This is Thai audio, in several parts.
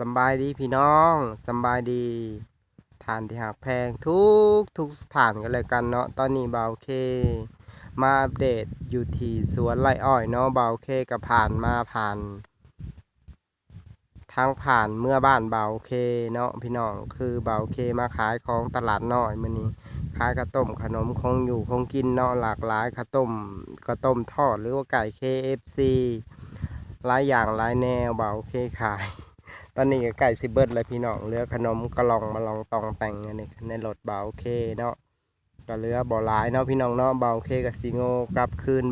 สบายดีพี่น้องสบายดีฐานที่หักแพงทุกทุกฐานกันเลยกันเนาะตอนนี้เบาเค มาอัปเดตอยู่ที่สวนไร่อ้อยเนาะเบาเคก็ผ่านมาผ่านทางผ่านเมื่อบ้านเบาเคเนาะพี่น้องคือเบาเคมาขายของตลาดน้อยมื้อนี้ขายข้าวต้มขนมคงอยู่คงกินเนาะหลากหลายข้าวต้มข้าวต้มทอดหรือว่าไก่ KFC หลายอย่างหลายแนวเบาเคขาย ตอนนี้ก็ใกล้สิเบิดเลยพี่น้องเหลือขนมกระลองมาลองตองแต่งอันนี้ในรถเบาเคเนาะก็เหลือบ่หลายเนาะพี่น้องเนาะเบาเคกับสิโง่กลับคืน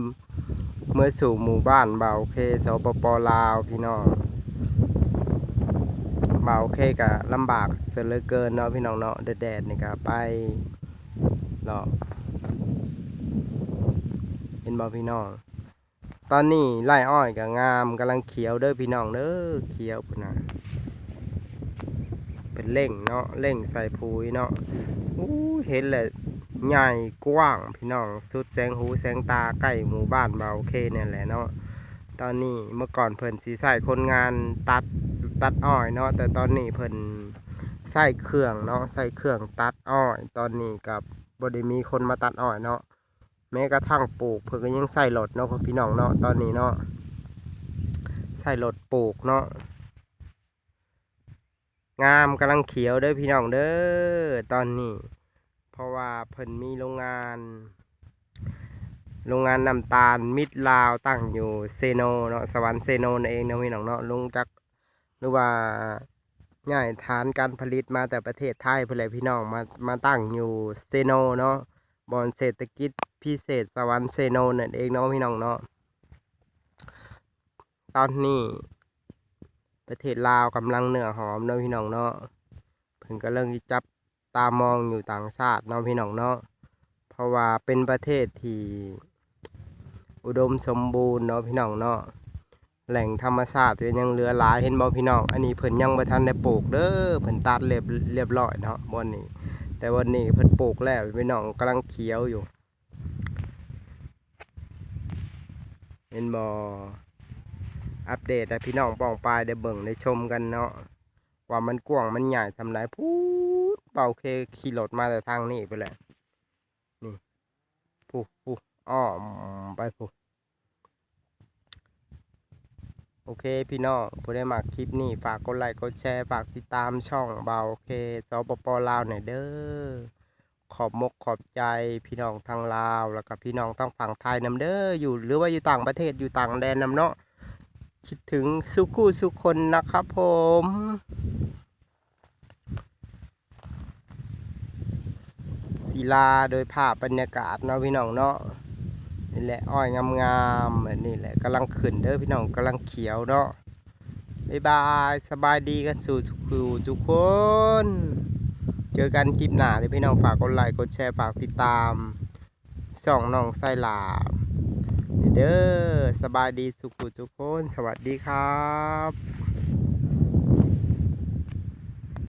เมื่อสู่หมู่บ้านเบาเคสปปลาวพี่น้องเบาเคก็ลำบากเสียเหลือเกินเนาะพี่น้องเนาะแดดๆนี่ก็ไปเนาะเห็นบ่พี่น้อง ตอนนี้ไร่อ้อยก็งามกำลังเขียวเด้อพี่น้องเด้อเขียวพุ่นนะเป็นเล่งเนาะเล่งใส่ปุ๋ยเนาะอู้เห็นเลยใหญ่กว้างพี่น้องสุดแสงหูแสงตาใกล้หมู่บ้านเบาเคเนี่ยแหละเนาะตอนนี้เมื่อก่อนเพิ่นสีใส่คนงานตัดตัดอ้อยเนาะแต่ตอนนี้เพิ่นใส่เครื่องเนาะใส่เครื่องตัดอ้อย ตอนนี้กับบไดมีคนมาตัดอ้อยเนาะ แม้กระทั่งปลูกเพิ่นก็ยังใส่รถเนาะพี่น้องเนาะตอนนี้เนาะใส่รถปลูกเนาะงามกำลังเขียวเด้อพี่น้องเด้อตอนนี้ เพราะว่าเพิ่นมีโรงงาน โรงงานน้ำตาลมิดลาวตั้งอยู่เซโนเนาะสวรรค์เซโนนเองเนาะพี่น้องเนาะลุงจักหรือว่าง่ายฐานการผลิตมาแต่ประเทศไทยเพื่อเลยพี่น้องมามาตั้งอยู่เซโนเนาะบอนเศรษฐกิจ พิเศษสวรรค์เซโนนั่นเองเนาะพี่น้องเนาะตอนนี้ประเทศลาวกำลังเนื้อหอมเนาะพี่น้องเนาะเพิ่งก็เริ่มจับตามองอยู่ต่างชาติเนาะพี่น้องเนาะเพราะว่าเป็นประเทศที่อุดมสมบูรณ์เนาะพี่น้องเนาะแหล่งธรรมชาติยังเหลือหลายเห็นบ่พี่น้องอันนี้เพิ่นยังบ่ทันได้ปลูกเด้อเพิ่นตัดเรียบเรียบร้อยเนาะบอนนี้ แต่วันนี้เพิ่นปลูกแล้วพี่น้องกำลังเขียวอยู่ เห็นบ่อัปเดตให้พี่น้องปองปลายได้เบิ่งได้ชมกันเนาะว่ามันกว้างมันใหญ่ทำไรพูดเป่าเคขี่รถมาแต่ทางนี้ไปแหละนี่ผู้ผู้อ้อมไปผู้โอเคพี่น้องผู้ได้มาคลิปนี้ฝากกดไลค์กดแชร์ฝากติดตามช่องเบาโอเคสปปลาวหน่อยเด้อ ขอบมกขอบใจพี่น้องทางลาว แล้วก็พี่น้องทั้งฝั่งไทยนำเด้ออยู่หรือว่าอยู่ต่างประเทศอยู่ต่างแดนนำเนาะคิดถึงสุกู้สุคนนะครับผมศิลาโดยภาพบรรยากาศเนาะพี่น้องเนาะนี่แหละอ้อยงามๆแบบนี้แหละกำลังขึ้นเด้อพี่น้องกำลังเขียวเนาะบ๊ายบายสบายดีกันสู่สุขทุกคน เจอกันคลิปหน้าเลยพี่น้องฝากกดไลค์กดแชร์ฝากติดตามส่องน้องไส้ลามเด้อสบายดีสุขุทุกคน สวัสดีครับ